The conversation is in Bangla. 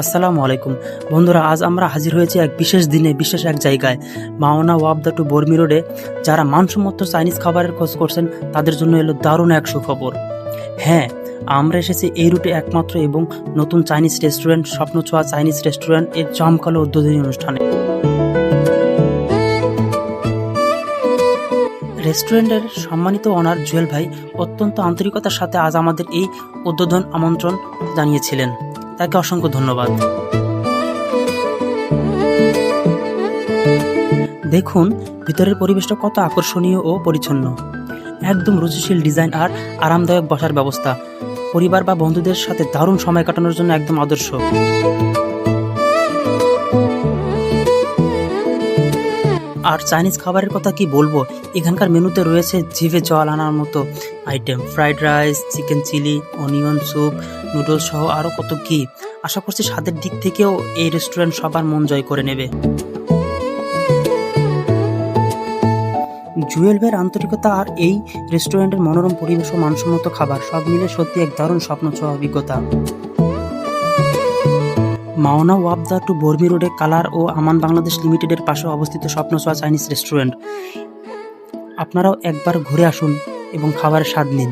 আসসালামু আলাইকুম। বন্ধুরা, আজ আমরা হাজির হয়েছি এক বিশেষ দিনে, বিশেষ এক জায়গায়। মাওনা ওয়াবদা টু বর্মি রোডে যারা মানসম্মত চাইনিজ খাবারের খোঁজ করছেন, তাদের জন্য এলো দারুণ এক সুখবর। হ্যাঁ আমরা এসেছি এই রুটে একমাত্র এবং নতুন চাইনিজ রেস্টুরেন্ট স্বপ্ন ছোঁয়া চাইনিজ রেস্টুরেন্টের জমকালো উদ্বোধনী অনুষ্ঠানে। রেস্টুরেন্টের সম্মানিত অনার জুয়েল ভাই অত্যন্ত আন্তরিকতার সাথে আজ আমাদের এই উদ্বোধন আমন্ত্রণ জানিয়েছিলেন। তাকে অসংখ্য ধন্যবাদ। দেখুন, ভিতরের পরিবেশটা কত আকর্ষণীয় ও পরিচ্ছন্ন। একদম রুচিশীল ডিজাইন আর আরামদায়ক বসার ব্যবস্থা। পরিবার বা বন্ধুদের সাথে দারুণ সময় কাটানোর জন্য একদম আদর্শ। আর চাইনিজ খাবারের কথা কি বলব? এখানকার মেনুতে রয়েছে জিভে জল আনার মতো item fried rice chicken chilli onion soup noodles সহ আরও কত কি। আশা করছি স্বাদের দিক থেকেও এই রেস্টুরেন্ট সবার মন জয় করে নেবে। জুয়েল ভাইয়ের আন্তরিকতা আর এই রেস্টুরেন্টের মনোরম পরিবেশ ও মানসম্মত খাবার সব মিলে সত্যি এক দারুণ স্বপ্ন অভিজ্ঞতা। মাওনা ওয়াবদা টু বর্মি রোডে কালার ও আমান বাংলাদেশ লিমিটেডের পাশে অবস্থিত স্বপ্ন ছোঁয়া চাইনিজ রেস্টুরেন্ট। আপনারাও একবার ঘুরে আসুন এবং খাবারের স্বাদ নিন।